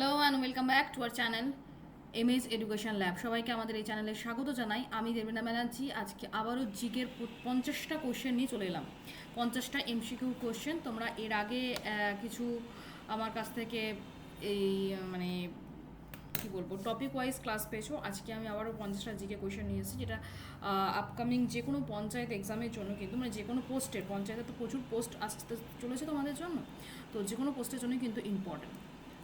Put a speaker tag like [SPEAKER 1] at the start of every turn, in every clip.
[SPEAKER 1] Hello and welcome back to our channel MS education lab সবাইকে আমাদের এই চ্যানেলে স্বাগত জানাই। আমি দেবীনা ব্যানার্জি আজকে আবারও জিকের পঞ্চাশটা কোশ্চেন নিয়ে চলে এলাম। পঞ্চাশটা এমসিকিউ কোশ্চেন তোমরা এর আগে কিছু আমার কাছ থেকে এই মানে কী বলব টপিক ওয়াইজ ক্লাস পেয়েছ। আজকে আমি আবারও পঞ্চাশটা জিকে কোয়েশ্চেন নিয়ে এসেছি, যেটা আপকামিং যে কোনো পঞ্চায়েত এক্সামের জন্য কিন্তু মানে যে কোনো পোস্টের পঞ্চায়েতে তো প্রচুর পোস্ট আসতে চলেছে তোমাদের জন্য। তো যে কোনো পোস্টের জন্য কিন্তু ইম্পর্টেন্ট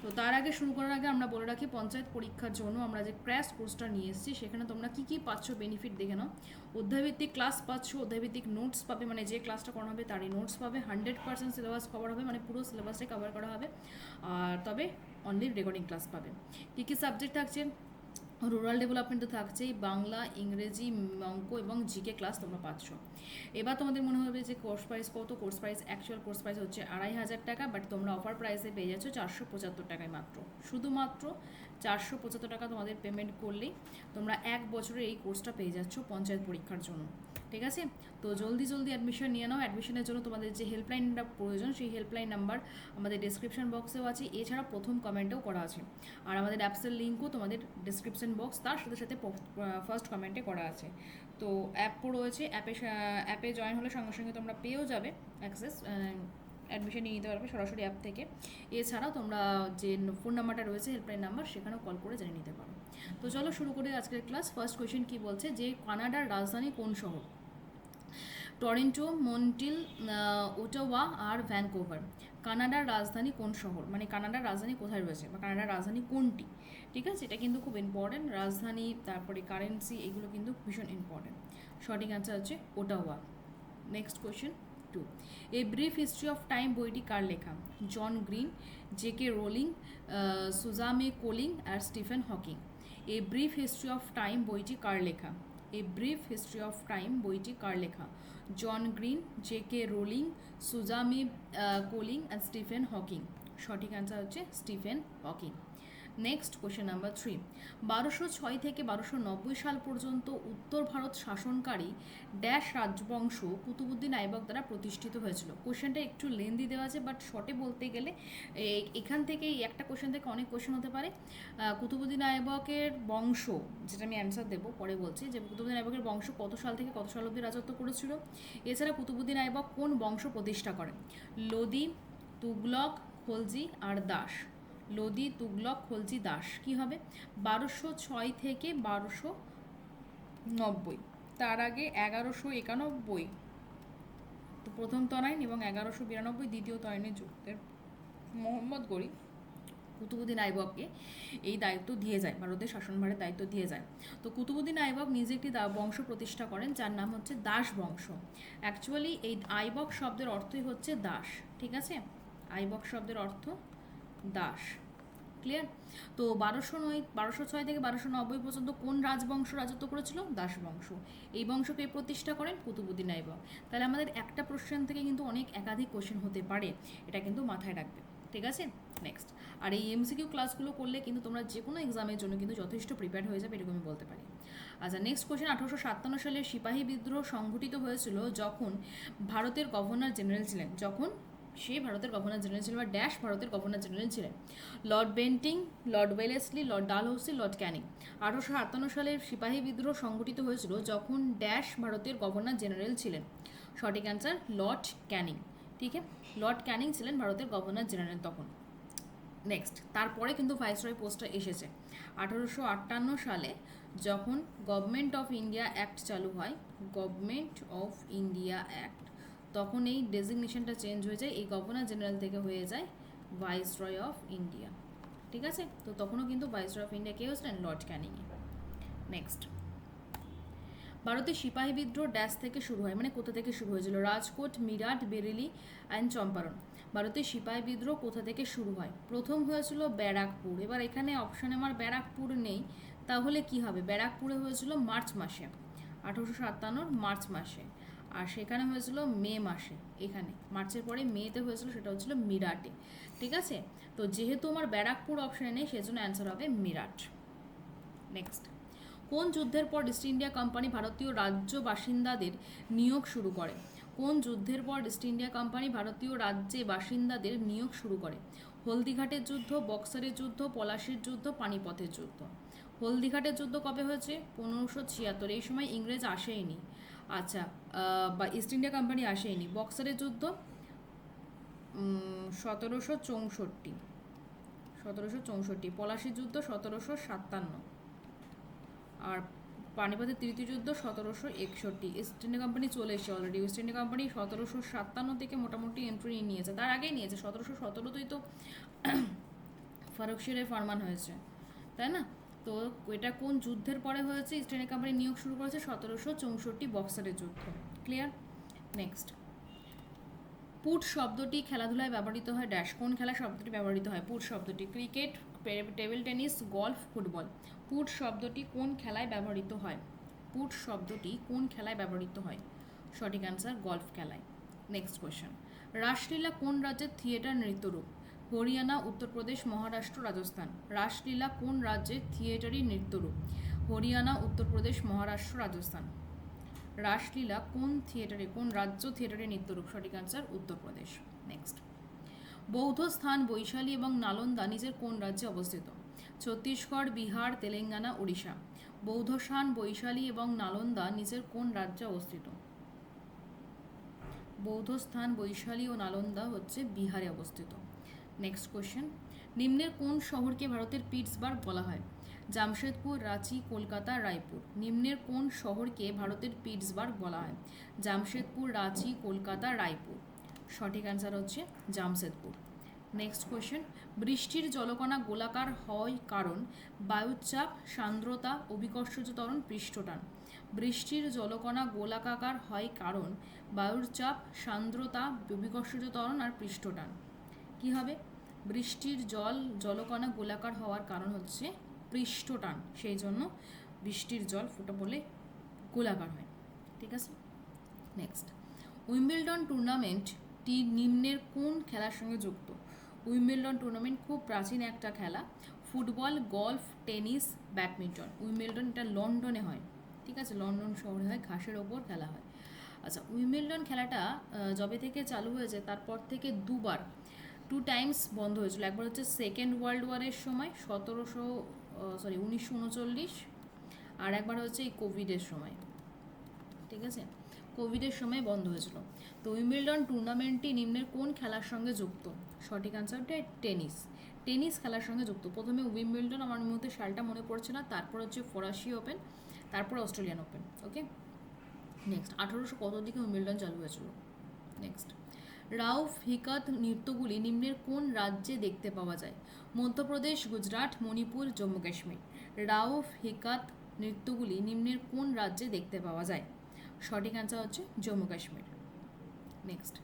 [SPEAKER 1] তো তার আগে শুরু করার আগে আমরা বলে রাখি, পঞ্চায়েত পরীক্ষার জন্য আমরা যে ক্র্যাশ কোর্সটা নিয়ে এসেছি, সেখানে তোমরা কী কী পাচ্ছ বেনিফিট দেখে নাও। অধ্যায়ভিত্তিক ক্লাস পাচ্ছ, অধ্যায়ভিত্তিক নোটস পাবে মানে যে ক্লাসটা করানো হবে তারই নোটস পাবে হান্ড্রেড পার্সেন্ট সিলেবাস কভার হবে মানে পুরো সিলেবাসটাই কভার করা হবে। আর তবে অনলি রেকর্ডিং ক্লাস পাবে। কী কী সাবজেক্ট থাকছে? রুরাল ডেভেলপমেন্টে থাকছেই, বাংলা, ইংরেজি, অঙ্ক এবং জিকে ক্লাস তোমরা পাচ্ছ। এবার তোমাদের মনে হবে যে কোর্স প্রাইস কত? Course price actual course price হচ্ছে আড়াই হাজার টাকা বাট তোমরা অফার প্রাইসে পেয়ে যাচ্ছ চারশো পঁচাত্তর টাকায় মাত্র। শুধুমাত্র চারশো পঁচাত্তর টাকা তোমাদের পেমেন্ট করলেই তোমরা এক বছরে এই কোর্সটা পেয়ে যাচ্ছ পঞ্চায়েত পরীক্ষার জন্য। ঠিক আছে? তো জলদি জলদি অ্যাডমিশন নিয়ে নাও। অ্যাডমিশনের জন্য তোমাদের যে হেল্পলাইনটা প্রয়োজন, সেই হেল্পলাইন নাম্বার আমাদের ডিসক্রিপশন বক্সেও আছে। এছাড়া প্রথম কমেন্টেও করা আছে। আর আমাদের অ্যাপসের লিঙ্কও তোমাদের ডিসক্রিপশন বক্স তার সাথে সাথে ফার্স্ট কমেন্টে করা আছে। তো অ্যাপও রয়েছে। অ্যাপে অ্যাপে জয়েন হলে সঙ্গে সঙ্গে তোমরা পেয়েও যাবে অ্যাক্সেস অ্যাডমিশন নিয়ে নিতে পারবে সরাসরি অ্যাপ থেকে। এছাড়াও তোমরা যে ফোন নাম্বারটা রয়েছে হেল্পলাইন নাম্বার সেখানেও কল করে জেনে নিতে পারো। তো চলো শুরু করি আজকের ক্লাস ফার্স্ট কোয়েশ্চেন কি বলছে? যে কানাডার রাজধানী কোন শহর? টরেন্টো, মন্টিল ওটাওয়া আর ভ্যানকোভার। কানাডার রাজধানী কোন শহর? মানে কানাডার রাজধানী কোথায় রয়েছে বা কানাডার রাজধানী কোনটি? ঠিক আছে? এটা কিন্তু খুব ইম্পর্ট্যান্ট রাজধানী, তারপরে কারেন্সি এগুলো কিন্তু ভীষণ ইম্পর্ট্যান্ট সঠিক অ্যান্সার হচ্ছে Ottawa. Next question two a brief history of time বইটি কার লেখা? John Green J K Rowling Suzanne Collins R Stephen Hawking. A brief history of time বইটি কার লেখা? A brief history of crime বইটি কার লেখা? John Green, J K Rowling, Suzanne Collins and Stephen Hawking. সঠিক অ্যান্সার হচ্ছে Stephen Hawking. Next question number three বারোশো ছয় থেকে বারোশো নব্বই সাল পর্যন্ত উত্তর ভারত শাসনকারী ড্যাশ রাজবংশ কুতুবুদ্দিন আইবক দ্বারা প্রতিষ্ঠিত হয়েছিল। কোশ্চেনটা একটু লেন্দি দেওয়া আছে বাট শর্টে বলতে গেলে এখান থেকে একটা কোশ্চেন থেকে অনেক কোশ্চেন হতে পারে। কুতুবুদ্দিন আইবকের বংশ, যেটা আমি অ্যান্সার দেবো, পরে বলছি, যে কুতুবুদ্দিন আইবকের বংশ কত সাল থেকে কত সাল অবধি রাজত্ব করেছিল? এছাড়া কুতুবুদ্দিন আইবক কোন বংশ প্রতিষ্ঠা করেন? লোদি, তুগলক, খলজি, আর দাস। লোদি, তুগলক, খলজি, দাস, কি হবে? বারোশো ছয় থেকে বারোশো নব্বই। তার আগে এগারোশো একানব্বই, তো প্রথম তনাইন এবং এগারোশো বিরানব্বই দ্বিতীয় তনাইনের যুদ্ধের মোহাম্মদ গরি কুতুবুদ্দিন আইবককে এই দায়িত্ব দিয়ে যায়, ভারতের শাসনভারের দায়িত্ব দিয়ে যায়। তো কুতুবুদ্দিন আইবক নিজে একটি বংশ প্রতিষ্ঠা করেন, যার নাম হচ্ছে দাস বংশ। অ্যাকচুয়ালি এই আইবক শব্দের অর্থই হচ্ছে দাস, ঠিক আছে? আইবক শব্দের অর্থ দাস। ক্লিয়ার তো বারোশো নয়, বারোশো ছয় থেকে বারোশো নব্বই পর্যন্ত কোন রাজবংশ রাজত্ব করেছিল? দাস বংশ এই বংশকে প্রতিষ্ঠা করেন কুতুবুদ্দিন আইবক তাহলে আমাদের একটা প্রশ্ন থেকে কিন্তু অনেক একাধিক কোশ্চেন হতে পারে। এটা কিন্তু মাথায় রাখবে। ঠিক আছে? নেক্সট আর এই এমসিকিউ ক্লাসগুলো করলে কিন্তু তোমরা যে কোনো এক্সামের জন্য কিন্তু যথেষ্ট প্রিপেয়ার হয়ে যাবে, এরকমই বলতে পারি। আচ্ছা নেক্সট কোশ্চেন আঠারোশো সাতান্ন সালে সিপাহী বিদ্রোহ সংঘটিত হয়েছিল যখন ভারতের গভর্নর জেনারেল ছিলেন। যখন সে ভারতের গভর্নর জেনারেল ছিলেন বা ড্যাশ ভারতের গভর্নর জেনারেল ছিলেন। Lord Bentinck, Lord Wellesley, Lord Dalhousie, Lord Canning. আঠারোশো আটান্ন সালের সিপাহী বিদ্রোহ সংঘটিত হয়েছিল যখন ড্যাশ ভারতের গভর্নর জেনারেল ছিলেন। সঠিক অ্যান্সার লর্ড ক্যানিং। ঠিক আছে? লর্ড ক্যানিং ছিলেন ভারতের গভর্নর জেনারেল তখন। নেক্সট তারপরে কিন্তু ভাইসরয় পোস্টটা এসেছে। আঠারোশো আটান্ন সালে যখন গভর্নমেন্ট অফ ইন্ডিয়া অ্যাক্ট চালু হয় গভর্নমেন্ট অফ ইন্ডিয়া অ্যাক্ট তখন এই ডেজিগনেশনটা চেঞ্জ হয়ে যায়, এই গভর্নর জেনারেল থেকে হয়ে যায় ভাইসরয় অফ ইন্ডিয়া ঠিক আছে? তো তখনও কিন্তু ভাইসরয় অফ ইন্ডিয়া কে হয়েছিলেন? লর্ড ক্যানিংয়ে নেক্সট ভারতের সিপাহী বিদ্রোহ ড্যাশ থেকে শুরু হয় মানে কোথা থেকে শুরু হয়েছিল? রাজকোট, মিরাট, বেরেলি অ্যান্ড চম্পারণ। ভারতের সিপাহী বিদ্রোহ কোথা থেকে শুরু হয়? প্রথম হয়েছিল ব্যারাকপুর। এবার এখানে অপশানে আমার ব্যারাকপুর নেই, তাহলে কি হবে? ব্যারাকপুরে হয়েছিল মার্চ মাসে, আঠারোশো সাতান্নর মার্চ মাসে। আর সেখানে হয়েছিল মে মাসে, এখানে। মার্চের পরে মেতে হয়েছিল, সেটা হচ্ছিল মিরাটে। ঠিক আছে? তো যেহেতু আমার ব্যারাকপুর অপশানে নেই, সেজন্য অ্যান্সার হবে মিরাট। নেক্সট কোন যুদ্ধের পর ইস্ট ইন্ডিয়া কোম্পানি ভারতীয় রাজ্য বাসিন্দাদের নিয়োগ শুরু করে? কোন যুদ্ধের পর ইস্ট ইন্ডিয়া কোম্পানি ভারতীয় রাজ্যে বাসিন্দাদের নিয়োগ শুরু করে? হলদিঘাটের যুদ্ধ, বক্সারের যুদ্ধ, পলাশির যুদ্ধ, পানিপথের যুদ্ধ। হলদিঘাটের যুদ্ধ কবে হয়েছে? পনেরোশো ছিয়াত্তর। এই সময় ইংরেজ আসেইনি। আচ্ছা বা ইস্ট ইন্ডিয়া কোম্পানি আসেইনি বক্সারের যুদ্ধ? সতেরোশো চৌষট্টি। সতেরোশো চৌষট্টি। পলাশির যুদ্ধ সতেরোশো সাতান্ন। আর পানিপথের তৃতীয় যুদ্ধ সতেরোশো একষট্টি। ইস্ট ইন্ডিয়া কোম্পানি চলে এসেছে অলরেডি ইস্ট ইন্ডিয়া কোম্পানি সতেরোশো সাতান্ন থেকে মোটামুটি এন্ট্রি নিয়েছে। তার আগেই নিয়েছে। সতেরোশো সতেরোতেই তো ফারুকশিরের ফরমান হয়েছে। তাই না? তো এটা কোন যুদ্ধের পরে হয়েছে? ইস্ট ইন্ডিয়া কোম্পানি নিয়োগ শুরু করেছে সতেরোশো চৌষট্টি বক্সারের যুদ্ধ। ক্লিয়ার নেক্সট পুট শব্দটি খেলাধুলায় ব্যবহৃত হয় ড্যাশ কোন খেলা শব্দটি ব্যবহৃত হয়? পুট শব্দটি cricket table tennis golf football put শব্দটি কোন খেলায় ব্যবহৃত হয়? পুট শব্দটি কোন খেলায় ব্যবহৃত হয়? সঠিক অ্যান্সার গলফ খেলায়। নেক্সট কোয়েশ্চেন রাসলীলা কোন রাজ্যের থিয়েটার নৃত্যরূপ? হরিয়ানা উত্তরপ্রদেশ মহারাষ্ট্র, রাজস্থান। রাসলীলা কোন রাজ্যের থিয়েটারি নৃত্যরূপ? হরিয়ানা উত্তরপ্রদেশ মহারাষ্ট্র, রাজস্থান। রাসলীলা কোন থিয়েটারে, কোন রাজ্য থিয়েটারে নৃত্যরূপ? সঠিক অ্যান্সার উত্তরপ্রদেশ নেক্সট বৌদ্ধ স্থান বৈশালী এবং নালন্দা নিজের কোন রাজ্যে অবস্থিত? ছত্তিশগড়, বিহার, তেলেঙ্গানা, ওড়িশা। বৌদ্ধ স্থান বৈশালী এবং নালন্দা নিজের কোন রাজ্যে অবস্থিত? বৌদ্ধ স্থান বৈশালী ও নালন্দা হচ্ছে বিহারে অবস্থিত। নেক্সট কোয়েশ্চেন নিম্নের কোন শহরকে ভারতের পিটসবার্গ বলা হয়? জামশেদপুর, রাঁচি, কলকাতা, রায়পুর। নিম্নের কোন শহরকে ভারতের পিটসবার্গ বলা হয়? জামশেদপুর, রাঁচি, কলকাতা, রায়পুর। সঠিক অ্যান্সার হচ্ছে জামশেদপুর। নেক্সট কোয়েশ্চেন বৃষ্টির জলকণা গোলাকার হয় কারণ বায়ুচাপ, সান্দ্রতা, অভিকর্ষজ ত্বরণ পৃষ্ঠটান। বৃষ্টির জলকণা গোলাকার হয় কারণ বায়ুর চাপ সান্দ্রতা, অভিকর্ষজ ত্বরণ আর পৃষ্ঠটান। কি হবে? বৃষ্টির জল, জলকণা গোলাকার হওয়ার কারণ হচ্ছে পৃষ্ঠটান। সেই জন্য বৃষ্টির জল ফুটে বলে গোলাকার হয়। ঠিক আছে? নেক্সট উইম্বলডন টুর্নামেন্টটি নিম্নের কোন খেলার সঙ্গে যুক্ত? উইম্বলডন টুর্নামেন্ট খুব প্রাচীন একটা খেলা। Football, golf, tennis, badminton. Wimbledon এটা লন্ডনে হয়। ঠিক আছে? লন্ডন শহরে হয়, ঘাসের ওপর খেলা হয়। আচ্ছা উইম্বলডন খেলাটা যবে থেকে চালু হয়েছে, তারপর থেকে দুবার টু টাইমস বন্ধ হয়েছিল। একবার হচ্ছে সেকেন্ড ওয়ার্ল্ড ওয়ারের সময়, সতেরোশো সরি উনিশশো উনচল্লিশ আর একবার হচ্ছে এই কোভিডের সময়। ঠিক আছে? কোভিডের সময় বন্ধ হয়েছিল। তো উইম্বলডন টুর্নামেন্টটি নিম্নের কোন খেলার সঙ্গে যুক্ত? সঠিক অ্যান্সারটা টেনিস। টেনিস খেলার সঙ্গে যুক্ত। প্রথমে উইম্বলডন আমার মুহূর্তে সালটা মনে পড়ছে না, তারপর হচ্ছে ফরাসি ওপেন, তারপর অস্ট্রেলিয়ান ওপেন। ওকে? নেক্সট আঠারোশো কত দিকে উইম্বলডন চালু হয়েছিল? নেক্সট রাউফ, হিকাত নৃত্যগুলি নিম্নের কোন রাজ্যে দেখতে পাওয়া যায়? মধ্যপ্রদেশ, গুজরাট, মণিপুর, জম্মু কাশ্মীর। রাউফ, হিকাত নৃত্যগুলি নিম্নের কোন রাজ্যে দেখতে পাওয়া যায়? সঠিক অ্যান্সার হচ্ছে জম্মু কাশ্মীর। নেক্সট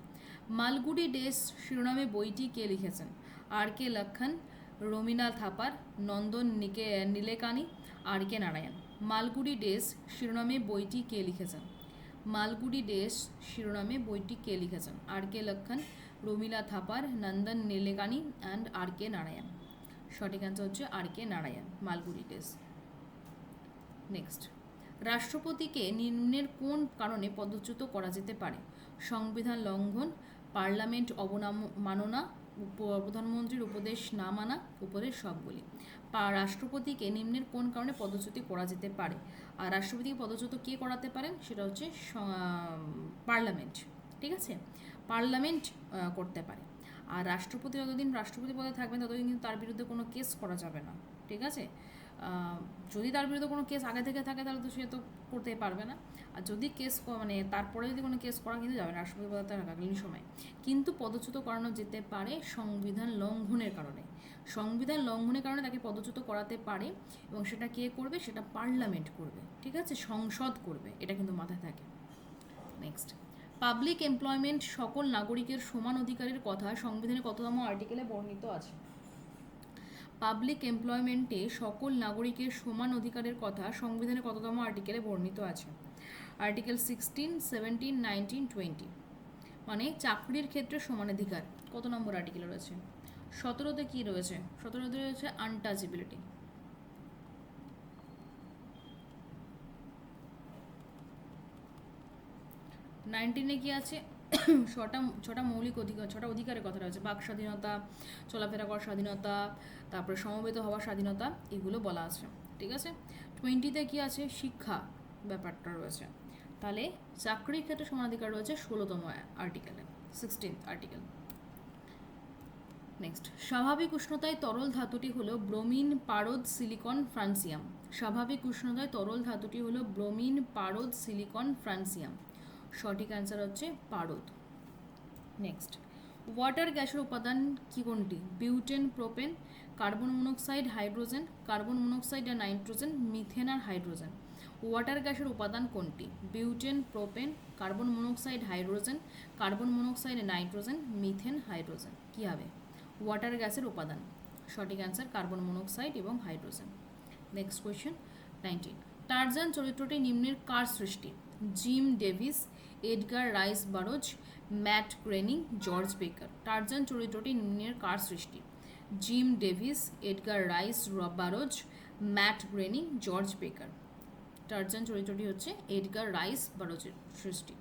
[SPEAKER 1] মালগুডি ডেস শিরোনামে বইটি কে লিখেছেন? আর কে লক্ষণ, রমিনা থাপার, নন্দন নিকে, নীলেকানি, আর কে নারায়ণ। মালগুডি ডেস শিরোনামে বইটি কে লিখেছেন? মালগুডি ডেস শিরোনামে বইটি কে লিখেছেন? R K Laxman, Romila Thapar, Nandan Nilekani and R K Narayan. সঠিক অ্যান্সার হচ্ছে আর কে নারায়ণ, মালগুডি ডেস। নেক্সট রাষ্ট্রপতিকে নিম্নের কোন কারণে পদচ্যুত করা যেতে পারে? সংবিধান লঙ্ঘন, পার্লামেন্ট অবনাম উপ- প্রধানমন্ত্রীর উপদেশ না মানা উপদেশ সবগুলি। পা- রাষ্ট্রপতিকে নিম্নের কোন কারণে পদচ্যুতি করা যেতে পারে? আর রাষ্ট্রপতিকে পদচ্যুত কে করাতে পারেন? সেটা হচ্ছে পার্লামেন্ট। ঠিক আছে? পার্লামেন্ট করতে পারে। আর রাষ্ট্রপতি যতদিন রাষ্ট্রপতি পদে থাকবেন, ততদিন কিন্তু তার বিরুদ্ধে কোনো কেস করা যাবে না। ঠিক আছে? যদি তার বিরুদ্ধে কোনো কেস আগে থেকে থাকে, তাহলে তো সে তো করতেই পারবে না। আর যদি কেস মানে তারপরে যদি কোনো কেস করা কিন্তু যাবে না, রাষ্ট্রপতি পদে থাকাকালীন সময়। কিন্তু পদচ্যুত করানো যেতে পারে সংবিধান লঙ্ঘনের কারণে। সংবিধান লঙ্ঘনের কারণে তাকে পদচ্যুত করাতে পারে এবং সেটা কে করবে? সেটা পার্লামেন্ট করবে। ঠিক আছে? সংসদ করবে। এটা কিন্তু মাথায় থাকে। নেক্সট পাবলিক এমপ্লয়মেন্ট সকল নাগরিকের সমান অধিকারের কথা সংবিধানের কততম আর্টিকেলে বর্ণিত আছে? পাবলিক এমপ্লয়মেন্টে সকল নাগরিকের সমান অধিকারের কথা সংবিধানের কততম আর্টিকেলে বর্ণিত আছে? Article sixteen seventeen nineteen twenty মানে চাকরির ক্ষেত্রে সমানাধিকার কত নম্বর আর্টিকেলে রয়েছে? সতেরোতে কি রয়েছে? সতেরোতে রয়েছে আনটাচেবিলিটি নাইনটিনে কি আছে? ছটা ছটা মৌলিক অধিকার, ছটা অধিকারের কথা রয়েছে বাক স্বাধীনতা, চলাফেরা করার স্বাধীনতা, তারপরে সমবেত হওয়ার স্বাধীনতা, এগুলো বলা আছে, ঠিক আছে? টোয়েন্টিতে কি আছে? শিক্ষা ব্যাপারটা রয়েছে। তাহলে চাকরির ক্ষেত্রে সমানাধিকার রয়েছে ষোলোতম আর্টিকেলে সিক্সটিন্থ আর্টিকেল নেক্সট স্বাভাবিক উষ্ণতায় তরল ধাতুটি হলো ব্রোমিন পারদ সিলিকন ফ্রান্সিয়াম। স্বাভাবিক উষ্ণতায় তরল ধাতুটি হলো ব্রোমিন পারদ সিলিকন ফ্রান্সিয়াম। সঠিক অ্যান্সার হচ্ছে পারদ। নেক্সট ওয়াটার গ্যাসের উপাদান কি কোনটি? Butane propane carbon monoxide hydrogen carbon monoxide আর নাইট্রোজেন মিথেন আর হাইড্রোজেন ওয়াটার গ্যাসের উপাদান কোনটি? Butane propane carbon monoxide hydrogen carbon monoxide nitrogen methane hydrogen কী হবে? ওয়াটার গ্যাসের উপাদান। সঠিক অ্যান্সার কার্বন মনোক্সাইড এবং hydrogen next question nineteen Tarzan চরিত্রটি নিম্নের কার সৃষ্টি? Jim Davis Edgar Rice Burroughs, Matt Groening, George Baker. Tarzan চরিত্রটি নিম্নের কার সৃষ্টি? Jim Davis, Edgar Rice Burroughs, Matt Groening, George Baker. Tarzan চরিত্রটি হচ্ছে এডগার রাইস বারোজের সৃষ্টি।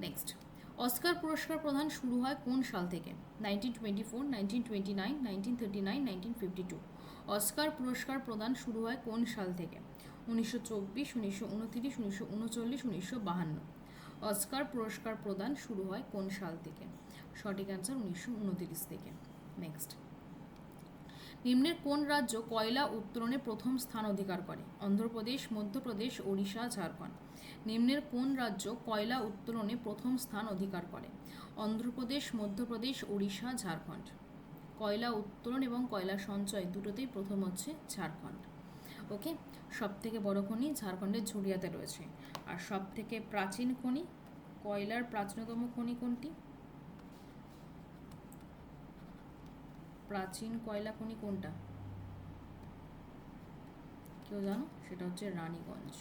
[SPEAKER 1] নেক্সট। অস্কার পুরস্কার প্রদান শুরু হয় কোন সাল থেকে? Nineteen twenty four, nineteen twenty nine, nineteen thirty nine, nineteen fifty two. Oscar পুরস্কার প্রদান শুরু হয় কোন সাল থেকে? উনিশশো চব্বিশ, উনিশশো উনতিরিশ, উনিশশো উনচল্লিশ, উনিশশো বাহান্ন। অস্কার পুরস্কার প্রদান শুরু হয় কোন সাল থেকে? সঠিক অ্যান্সার উনিশশো উনতিরিশ থেকে। নেক্সট নিম্নের কোন রাজ্য কয়লা উত্তোলনে প্রথম স্থান অধিকার করে? অন্ধ্রপ্রদেশ, মধ্যপ্রদেশ, ওড়িশা, ঝাড়খণ্ড। নিম্নের কোন রাজ্য কয়লা উত্তোলনে প্রথম স্থান অধিকার করে? অন্ধ্রপ্রদেশ, মধ্যপ্রদেশ, ওড়িশা, ঝাড়খণ্ড। কয়লা উত্তোলন এবং কয়লা সঞ্চয় দুটোতেই প্রথম হচ্ছে ঝাড়খণ্ড। ওকে সব থেকে বড় খনি ঝাড়খণ্ডের ঝুড়িয়াতে রয়েছে। আর সব থেকে প্রাচীন খনি, কয়লার প্রাচীনতম খনি কোনটি? প্রাচীন কয়লা খনি কোনটা? কেউ জানো? সেটা হচ্ছে রানীগঞ্জ।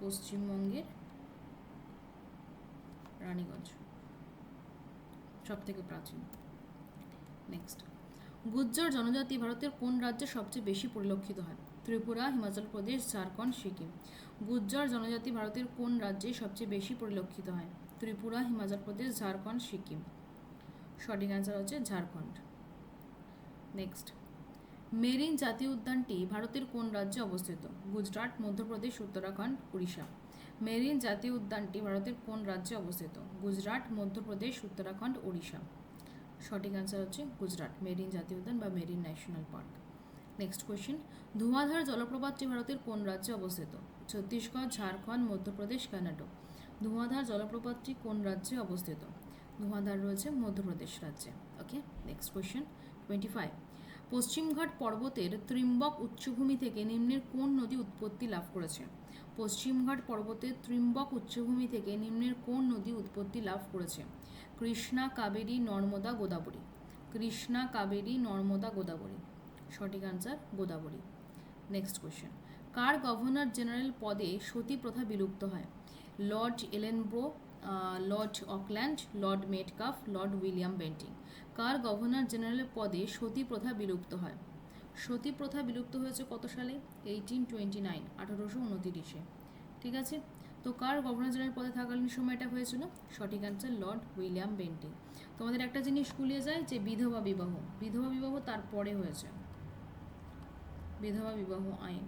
[SPEAKER 1] পশ্চিমবঙ্গের রানীগঞ্জ। সব থেকে প্রাচীন। নেক্সট গুজ্জর জনজাতি ভারতের কোন রাজ্যে সবচেয়ে বেশি পরিলক্ষিত হয়? ত্রিপুরা, হিমাচল প্রদেশ, ঝাড়খণ্ড, সিকিম। গুজ্জর জনজাতি ভারতের কোন রাজ্যে সবচেয়ে বেশি পরিলক্ষিত হয়? ত্রিপুরা, হিমাচল প্রদেশ, ঝাড়খণ্ড, সিকিম। সঠিক অ্যান্সার হচ্ছে ঝাড়খণ্ড। নেক্সট মেরিন জাতীয় উদ্যানটি ভারতের কোন রাজ্যে অবস্থিত? গুজরাট, মধ্যপ্রদেশ, উত্তরাখণ্ড, উড়িষ্যা। মেরিন জাতীয় উদ্যানটি ভারতের কোন রাজ্যে অবস্থিত? গুজরাট, মধ্যপ্রদেশ, উত্তরাখণ্ড, উড়িষ্যা। সঠিক অ্যান্সার হচ্ছে গুজরাট, মেরিন জাতীয় উদ্যান বা marine national park. Next question Dhuandhar জলপ্রপাতটি ভারতের কোন রাজ্যে অবস্থিত? ছত্তিশগড়, ঝাড়খণ্ড, মধ্যপ্রদেশ, কর্ণাটক। ধোঁয়াধার জলপ্রপাতটি কোন রাজ্যে অবস্থিত? ধোঁয়াধার রয়েছে মধ্যপ্রদেশ রাজ্যে। Okay next question twenty five পশ্চিমঘাট পর্বতের ত্রিম্বক উচ্চভূমি থেকে নিম্নের কোন নদী উৎপত্তি লাভ করেছে? পশ্চিমঘাট পর্বতের ত্রিম্বক উচ্চভূমি থেকে নিম্নের কোন নদী উৎপত্তি লাভ করেছে? কৃষ্ণা, কাবেরী, নর্মদা, গোদাবরী। কৃষ্ণা, কাবেরী, নর্মদা, গোদাবরী। সঠিক আনসার গোদাবরী। নেক্সট কোয়েশ্চেন কার গভর্নর জেনারেল পদে সতী প্রথা বিলুপ্ত হয়? Lord Ellenborough Lord Auckland Lord Metcalfe Lord William Bentinck কার গভর্নর জেনারেল পদে সতী প্রথা বিলুপ্ত হয়? সতী প্রথা বিলুপ্ত হয়েছে কত সালে? এইটিন টোয়েন্টি নাইন আঠারোশো উনতিরিশে। ঠিক আছে? তো কার গভর্নর জেনারেল পদে থাকালীন সময় এটা হয়েছিল? সঠিক অ্যান্সার লর্ড উইলিয়াম বেন্টিং তোমাদের একটা জিনিস গুলিয়ে যায় যে বিধবা বিবাহ। বিধবা বিবাহ তারপরে হয়েছে। বিধবা বিবাহ আইন।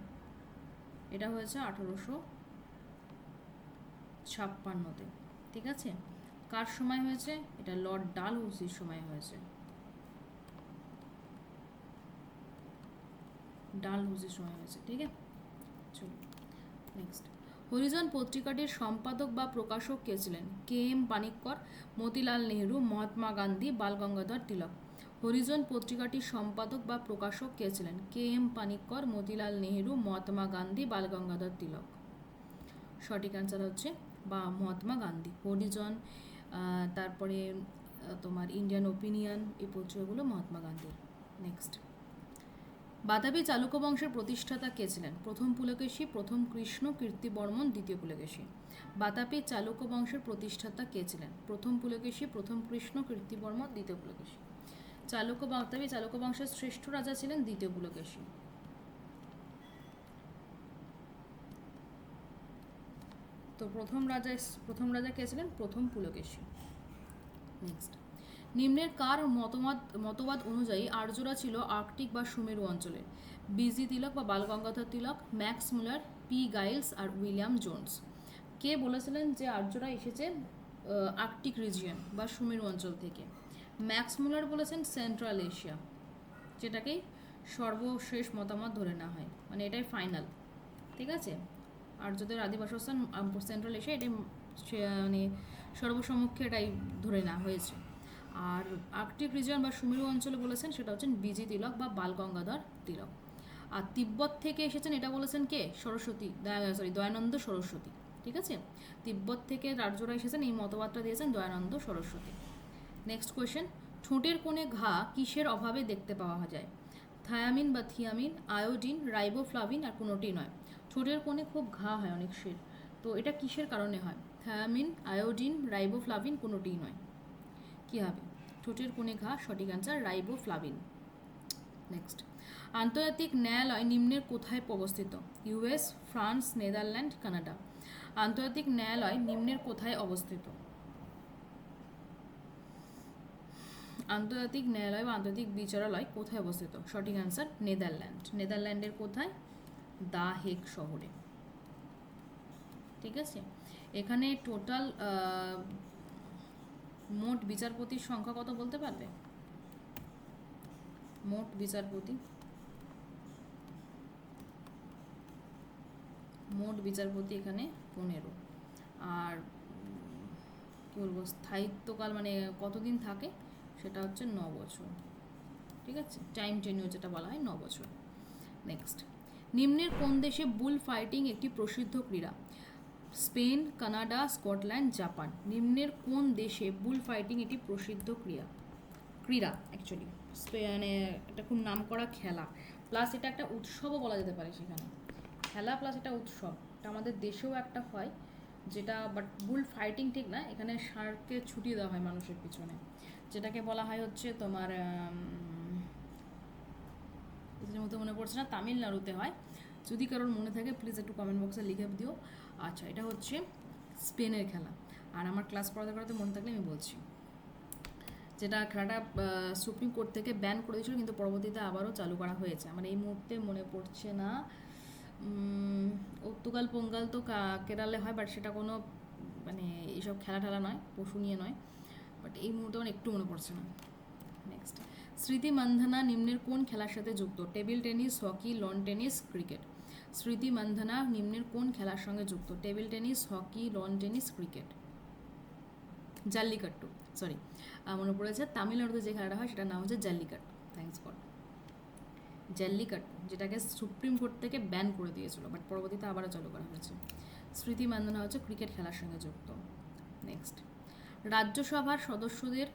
[SPEAKER 1] এটা হয়েছে আঠারোশো ছাপ্পান্নতে। ঠিক আছে? কার সময় হয়েছে? এটা লর্ড ডালহৌসির সময় হয়েছে। ডালহৌসির সময় হয়েছে, ঠিক আছে? চলো নেক্সট হরিজন পত্রিকাটির সম্পাদক বা প্রকাশক কে ছিলেন? K M Panikkar, Motilal Nehru, Mahatma Gandhi Bal Gangadhar Tilak. Harijan পত্রিকাটির সম্পাদক বা প্রকাশক কে ছিলেন? K M Panikkar, Motilal Nehru, Mahatma Gandhi, Bal Gangadhar Tilak. সঠিক অ্যান্সার হচ্ছে বা মহাত্মা গান্ধী। হরিজন তারপরে তোমার ইন্ডিয়ান ওপিনিয়ন এই পত্রিকাগুলো মহাত্মা গান্ধীর। নেক্সট বাতাবি চালুক্য বংশের প্রতিষ্ঠাতা কে ছিলেন? প্রথম পুলকেশী, প্রথম কৃষ্ণ কীর্তিবর্মন দ্বিতীয় পুলকেশী। বাতাপি চালুক্য বংশের প্রতিষ্ঠাতা কে ছিলেন? প্রথম পুলকেশী, প্রথম কৃষ্ণ কীর্তিবর্মন দ্বিতীয় পুলকেশী। চালুক্য বাতাবি চালুক্য বংশের শ্রেষ্ঠ রাজা ছিলেন দ্বিতীয় পুলকেশী। তো প্রথম রাজা প্রথম রাজা কে ছিলেন? প্রথম পুলকেশী। নেক্সট নিম্নের কার মতবাদ মতবাদ অনুযায়ী আর্যরা ছিল আর্কটিক বা সুমেরু অঞ্চলে। বিজি তিলক বা Balgangadhar Tilak, Max Muller, P Giles আর উইলিয়াম জোনস। কে বলেছিলেন যে আর্যরা এসেছে আর্কটিক রিজিয়ন বা সুমেরু অঞ্চল থেকে? ম্যাক্স মুলার বলেছেন সেন্ট্রাল এশিয়া, যেটাকেই সর্বশেষ মতামত ধরে নেওয়া হয়। মানে এটাই ফাইনাল ঠিক আছে? আর আর্যদের আদিবাসস্থান সেন্ট্রাল এশিয়া, এটাই মানে সর্বসমক্ষে এটাই ধরে নেওয়া হয়েছে। আর আর্কটিক রিজন বা সুমেরু অঞ্চলে বলেছেন, সেটা হচ্ছেন বিজি তিলক বা বালগঙ্গাধর তিলক। আর তিব্বত থেকে এসেছেন, এটা বলেছেন কে? সরস্বতী সরি দয়ানন্দ সরস্বতী, ঠিক আছে? তিব্বত থেকে রাজ্যরা এসেছেন, এই মতবাদটা দিয়েছেন দয়ানন্দ সরস্বতী। নেক্সট কোয়েশ্চেন ঠোঁটের কোণে ঘা কিসের অভাবে দেখতে পাওয়া যায়? থায়ামিন বা থিয়ামিন, আয়োডিন, রাইবোফ্লাভিন আর কোনোটি নয়। ঠোঁটের কোণে খুব ঘা হয় অনেক অনেকশের তো এটা কিসের কারণে হয়? থায়ামিন, আয়োডিন, রাইবোফ্লাভিন কোনোটিই নয়। কী হবে? ঠোঁটের কোণে ঘা, সঠিক অ্যান্সার রাইবোফ্লাভিন। নেক্সট আন্তর্জাতিক ন্যায়ালয় নিম্নের কোথায় অবস্থিত? US, France, Netherland, Canada. আন্তর্জাতিক ন্যায়ালয় নিম্নের কোথায় অবস্থিত? আন্তর্জাতিক ন্যায়ালয় বা আন্তর্জাতিক বিচারালয় কোথায় অবস্থিত? সঠিক অ্যান্সার নেদারল্যান্ড। নেদারল্যান্ডের কোথায়? দা হেগ শহরে। ঠিক আছে? এখানে টোটাল মোট বিচারপতির সংখ্যা কত বলতে পারবে? মোট বিচারপতি। মোট বিচারপতি এখানে পনেরো। আর, কী বলব, স্থায়িত্বকাল মানে কতদিন থাকে? সেটা হচ্ছে ন বছর। ঠিক আছে? টাইম টেনিও যেটা বলা হয়, ন বছর। নেক্সট নিম্নের কোন দেশে বুল ফাইটিং একটি প্রসিদ্ধ ক্রীড়া? Spain, Canada, Scotland, Japan. নিম্নের কোন দেশে বুল ফাইটিং একটি প্রসিদ্ধ ক্রীড়া? ক্রীড়া অ্যাকচুয়ালি মানে একটা খুব নামকরা খেলা। প্লাস এটা একটা উৎসবও বলা যেতে পারে সেখানে। খেলা প্লাস এটা উৎসব। এটা আমাদের দেশেও একটা হয়, যেটা বাট বুল ফাইটিং ঠিক না। এখানে ষাঁড়কে ছুটিয়ে দেওয়া হয় মানুষের পিছনে। যেটাকে বলা হয় হচ্ছে তোমার মতো মনে পড়ছে না, তামিলনাড়ুতে হয়। যদি কারোর মনে থাকে প্লিজ একটু কমেন্ট বক্সে লিখে দিও। আচ্ছা এটা হচ্ছে স্পেনের খেলা। আর আমার ক্লাস পড়াতে পড়াতে মনে থাকলে আমি বলছি। যেটা খেলাটা সুপ্রিম কোর্ট থেকে ব্যান করে দিয়েছিল কিন্তু পরবর্তীতে আবারও চালু করা হয়েছে। আমার এই মুহূর্তে মনে পড়ছে না উত্তুকাল পোঙ্গাল তো কেরালে হয় বাট সেটা কোনো মানে এইসব খেলা টেলা নয়, পশু নিয়ে নয়। বাট এই মুহূর্তে আমার একটু মনে পড়ছে না। নেক্সট স্মৃতি মান্ধানা নিম্নের কোন খেলার সাথে যুক্ত? Table tennis, hockey lawn tennis cricket Smriti Mandhana নিম্নের কোন খেলার সঙ্গে যুক্ত? Table tennis, hockey lawn tennis cricket Jallikattu sorry মনে পড়েছে তামিলনাড়ুতে যে খেলাটা হয় সেটার নাম হচ্ছে জাল্লিকাট্টু। থ্যাংকস ফর জাল্লিকাট্টু, যেটাকে সুপ্রিম কোর্ট থেকে ব্যান করে দিয়েছিল বাট পরবর্তীতে আবারও চালু করা হয়েছে। স্মৃতি মান্ধানা হচ্ছে ক্রিকেট খেলার সঙ্গে যুক্ত। নেক্সট রাজ্যসভার সদস্যদের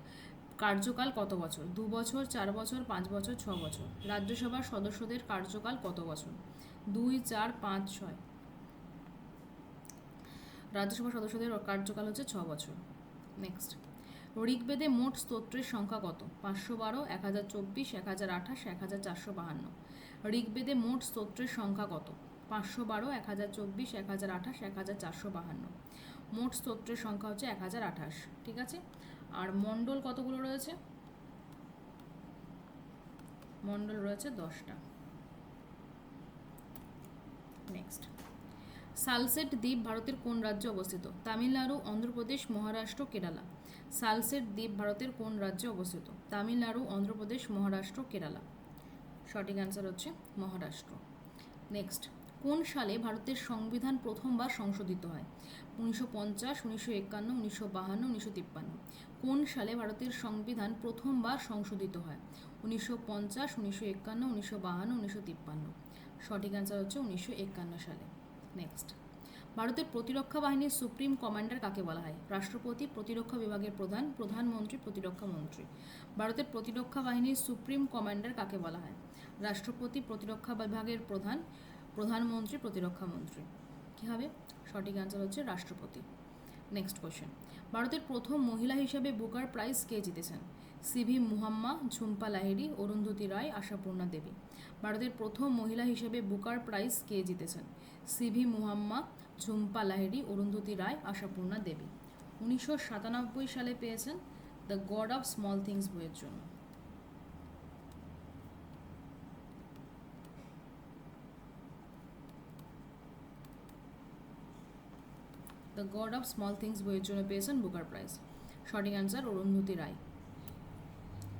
[SPEAKER 1] কার্যকাল কত বছর? দু বছর, চার বছর, পাঁচ বছর, ছ বছর? রাজ্যসভার সদস্যদের কার্যকাল কত বছর? দুই, চার, পাঁচ, ছয়। রাজ্যসভার সদস্যদের কার্যকাল হচ্ছে ছ বছর। নেক্সট ঋগ্বেদে মোট স্তোত্রের সংখ্যা কত? পাঁচশো বারো, এক হাজার চব্বিশ, এক হাজার আঠাশ, এক হাজার চারশো বাহান্ন। ঋগ্বেদে মোট স্তোত্রের সংখ্যা কত? পাঁচশো বারো, এক হাজার চব্বিশ, এক হাজার আঠাশ, এক হাজার চারশো বাহান্ন। মোট স্তোত্রের সংখ্যা হচ্ছে এক হাজার আঠাশ, ঠিক আছে? আর মণ্ডল কতগুলো রয়েছে? মণ্ডল রয়েছে দশটা। নেক্সট সালসেট দ্বীপ ভারতের কোন রাজ্যে অবস্থিত? তামিলনাড়ু, অন্ধ্রপ্রদেশ, মহারাষ্ট্র, কেরালা। সালসেট দ্বীপ ভারতের কোন রাজ্যে অবস্থিত? তামিলনাড়ু, অন্ধ্রপ্রদেশ, মহারাষ্ট্র, কেরালা। সঠিক অ্যান্সার হচ্ছে মহারাষ্ট্র। নেক্সট কোন সালে ভারতের সংবিধান প্রথমবার সংশোধিত হয়? উনিশশো পঞ্চাশ, উনিশশো একান্ন, উনিশশো বাহান্ন, উনিশশো তিপ্পান্ন। কোন সালে ভারতের সংবিধান প্রথমবার সংশোধিত হয়? উনিশশো পঞ্চাশ, উনিশশো একান্ন, উনিশশো বাহান্ন, উনিশশো তিপ্পান্ন। সঠিক অ্যান্সার হচ্ছে উনিশশো একান্ন সালে। নেক্সট ভারতের প্রতিরক্ষা বাহিনীর সুপ্রিম কমান্ডার কাকে বলা হয়? রাষ্ট্রপতি, প্রতিরক্ষা বিভাগের প্রধান, প্রধানমন্ত্রী, প্রতিরক্ষা মন্ত্রী। ভারতের প্রতিরক্ষা বাহিনীর সুপ্রিম কমান্ডার কাকে বলা হয়? রাষ্ট্রপতি, প্রতিরক্ষা বিভাগের প্রধান প্রধানমন্ত্রী, প্রতিরক্ষা মন্ত্রী। কী হবে? সঠিক অ্যান্সার হচ্ছে রাষ্ট্রপতি। নেক্সট কোয়েশ্চেন ভারতের প্রথম মহিলা হিসেবে বুকার প্রাইজ কে জিতেছেন? C V Muhamma, Jhumpa Lahiri, Arundhati Roy, Ashapurna Devi. ভারতের প্রথম মহিলা হিসেবে বুকার প্রাইজ কে জিতেছেন? C V Muhamma, Jhumpa Lahiri, Arundhati Roy, Ashapurna Devi. উনিশশো সাতানব্বই সালে পেয়েছেন the god of small things বইয়ের জন্য। The god of small things বইয়ের জন্য পেয়েছেন বুকার প্রাইজ। সঠিক অ্যান্সার অরুন্ধতী রায়।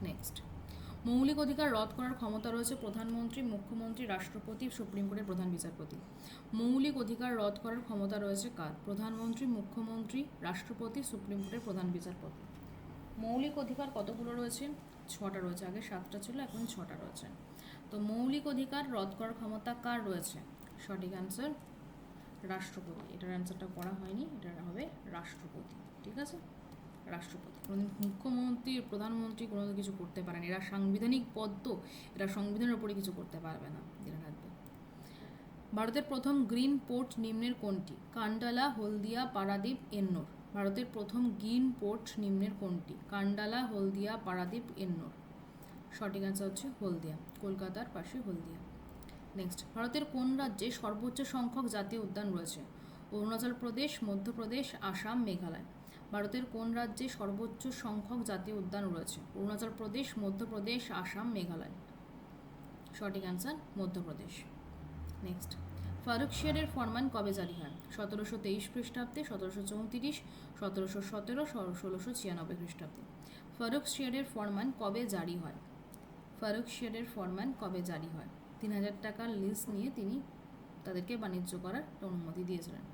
[SPEAKER 1] নেক্সট মৌলিক অধিকার রদ করার ক্ষমতা রয়েছে প্রধানমন্ত্রী, মুখ্যমন্ত্রী, রাষ্ট্রপতি, সুপ্রিম কোর্টের প্রধান বিচারপতি। মৌলিক অধিকার রদ করার ক্ষমতা রয়েছে কার? প্রধানমন্ত্রী, মুখ্যমন্ত্রী, রাষ্ট্রপতি, সুপ্রিম কোর্টের প্রধান বিচারপতি। মৌলিক অধিকার কতগুলো রয়েছে? ছটা রয়েছে। আগে সাতটা ছিল, এখন ছটা রয়েছে। তো মৌলিক অধিকার রদ করার ক্ষমতা কার রয়েছে? সঠিক অ্যান্সার রাষ্ট্রপতি। এটার অ্যান্সারটা করা হয়নি, এটা হবে রাষ্ট্রপতি, ঠিক আছে? রাষ্ট্রপতি। কোনোদিন মুখ্যমন্ত্রী, প্রধানমন্ত্রী কোনো কিছু করতে পারেন এরা সাংবিধানিক পদ তো, এরা সংবিধানের উপরে কিছু করতে পারবে না, জেনে রাখবে। ভারতের প্রথম গ্রিন পোর্ট নিম্নের কোনটি? কান্ডালা, হলদিয়া, পারাদ্বীপ, এন্নোর। ভারতের প্রথম গ্রিন পোর্ট নিম্নের কোনটি? কান্ডালা, হলদিয়া, পারাদ্বীপ, এন্নোর। সঠিক অ্যান্সার হচ্ছে হলদিয়া। কলকাতার পাশে হলদিয়া। নেক্সট ভারতের কোন রাজ্যে সর্বোচ্চ সংখ্যক জাতীয় উদ্যান রয়েছে? অরুণাচল প্রদেশ, মধ্যপ্রদেশ, আসাম, মেঘালয়। ভারতের কোন রাজ্যে সর্বোচ্চ সংখ্যক জাতীয় উদ্যান রয়েছে? অরুণাচল প্রদেশ, মধ্যপ্রদেশ, আসাম, মেঘালয়। সঠিক অ্যান্সার মধ্যপ্রদেশ। নেক্সট ফারুক শিয়ারের ফরমান কবে জারি হয়? সতেরোশো তেইশ খ্রিস্টাব্দে, সতেরোশো চৌত্রিশ, সতেরোশো সতেরো, ষোলোশো ছিয়ানব্বই খ্রিস্টাব্দে। ফারুক শিয়ারের ফরমান কবে জারি হয়? ফারুক শিয়ারের ফরমান কবে জারি হয়? তিন হাজার টাকার লিস্ট নিয়ে তিনি তাদেরকে বাণিজ্য করার অনুমতি দিয়েছিলেন।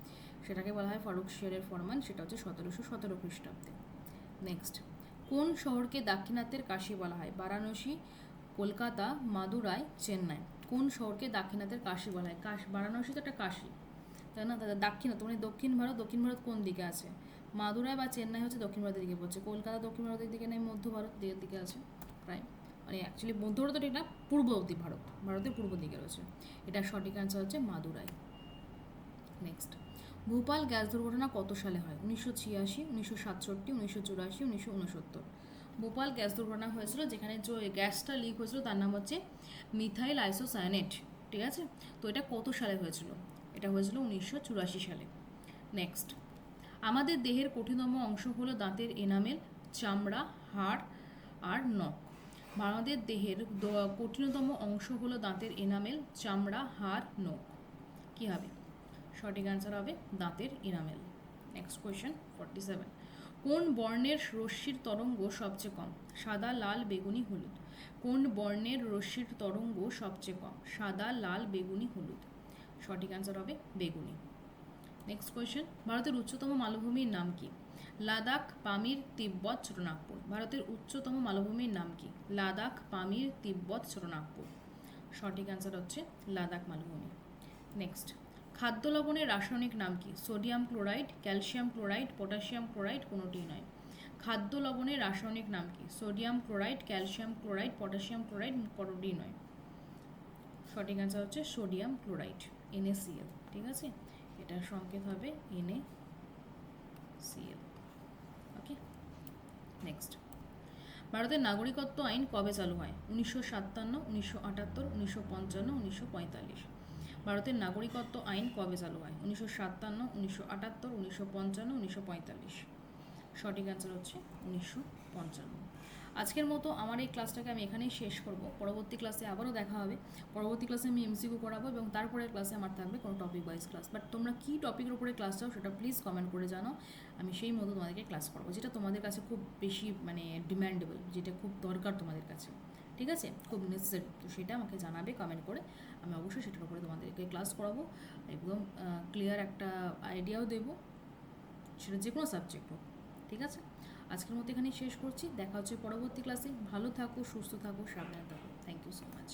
[SPEAKER 1] সেটাকে বলা হয় ফারুক শিয়ারের ফরমান, সেটা হচ্ছে সতেরোশো সতেরো খ্রিস্টাব্দে। নেক্সট কোন শহরকে দাক্ষিণাত্যের কাশি বলা হয়? বারাণসী, কলকাতা, মাদুরাই, চেন্নাই। কোন শহরকে দাক্ষিণাত্যের কাশি বলা হয়? কাশ বারাণসী তো একটা কাশি। তাই না? তাদের দাক্ষিণাত্য মানে দক্ষিণ ভারত দক্ষিণ ভারত কোন দিকে আছে? মাদুরাই বা চেন্নাই হচ্ছে দক্ষিণ ভারতের দিকে পড়ছে। কলকাতা দক্ষিণ ভারতের দিকে নেই, মধ্য ভারত দিকের দিকে আছে। প্রায় মানে অ্যাকচুয়ালি মধ্য ভারত ঠিক না পূর্ববর্তী ভারত, ভারতের পূর্ব দিকে রয়েছে। এটা সঠিক অ্যান্সার হচ্ছে মাদুরাই। নেক্সট ভোপাল গ্যাস দুর্ঘটনা কত সালে হয়? উনিশশো ছিয়াশি, উনিশশো সাতষট্টি, উনিশশো চুরাশি, উনিশশো উনসত্তর ভোপাল গ্যাস দুর্ঘটনা হয়েছিল যেখানে যে গ্যাসটা লিক হয়েছিল তার নাম হচ্ছে মিথাইল আইসোসায়ানেট ঠিক আছে? তো এটা কত সালে হয়েছিল? এটা হয়েছিল উনিশশো চুরাশি সালে। নেক্সট আমাদের দেহের কঠিনতম অংশ হলো দাঁতের এনামেল, চামড়া, হাড় আর নখ। আমাদের দেহের কঠিনতম অংশ হলো দাঁতের এনামেল, চামড়া, হাড়, নখ। কী হবে? সঠিক অ্যান্সার হবে দাঁতের enamel next question forty seven কোন বর্ণের রশ্মির তরঙ্গ সবচেয়ে কম? সাদা, লাল, বেগুনি, হলুদ। কোন বর্ণের রশ্মির তরঙ্গ সবচেয়ে কম? সাদা, লাল, বেগুনি, হলুদ। সঠিক অ্যান্সার হবে বেগুনি। নেক্সট কোয়েশ্চেন ভারতের উচ্চতম মালভূমির নাম কি? লাদাখ, পামির তিব্বত ছোটনাগপুর ভারতের উচ্চতম মালভূমির নাম কি? লাদাখ, পামির তিব্বত ছোটনাগপুর সঠিক অ্যান্সার হচ্ছে লাদাখ মালভূমি। নেক্সট খাদ্য লবণের রাসায়নিক নাম কি? Sodium chloride calcium chloride potassium chloride কোনোটিই নয়। খাদ্য লবণের রাসায়নিক নাম কি? Sodium chloride calcium chloride potassium chloride কোনোটিই নয়। সঠিক অ্যান্সার হচ্ছে সোডিয়াম ক্লোরাইড NaCl ঠিক আছে? এটার সংকেত হবে NaCl ওকে নেক্সট ভারতের নাগরিকত্ব আইন কবে চালু হয়? উনিশশো সাতান্ন, উনিশশো আটাত্তর, উনিশশো পঞ্চান্ন, উনিশশো পঁয়তাল্লিশ। ভারতের নাগরিকত্ব আইন কবে চালু হয়? উনিশশো সাতান্ন, উনিশশো আটাত্তর, উনিশশো পঞ্চান্ন, উনিশশো পঁয়তাল্লিশ। সঠিক অ্যান্সার হচ্ছে উনিশশো পঞ্চান্ন। আজকের মতো আমার এই ক্লাসটাকে আমি এখানেই শেষ করব। পরবর্তী ক্লাসে আবারও দেখা হবে। পরবর্তী ক্লাসে আমি এমসিকিউ করাবো এবং তারপরে ক্লাসে আমার থাকবে কোনো টপিক ওয়াইজ ক্লাস বাট তোমরা কী টপিকের উপরে ক্লাস চাও সেটা প্লিজ কমেন্ট করে জানাও আমি সেই মতো তোমাদেরকে ক্লাস করব, যেটা তোমাদের কাছে খুব বেশি মানে ডিম্যান্ডেবল যেটা খুব দরকার তোমাদের কাছে। ঠিক আছে? খুব নেসেসারি তো সেটা আমাকে জানাবে কমেন্ট করে। আমি অবশ্যই সেটার উপরে তোমাদেরকে ক্লাস করাবো। একদম ক্লিয়ার একটা আইডিয়াও দেবো। সেটা যে কোনো সাবজেক্ট হোক। ঠিক আছে? আজকের মতো এখানেই শেষ করছি। দেখা হচ্ছে পরবর্তী ক্লাসে ভালো থাকো, সুস্থ থাকো, সাবধানে থাকো। Thank you so much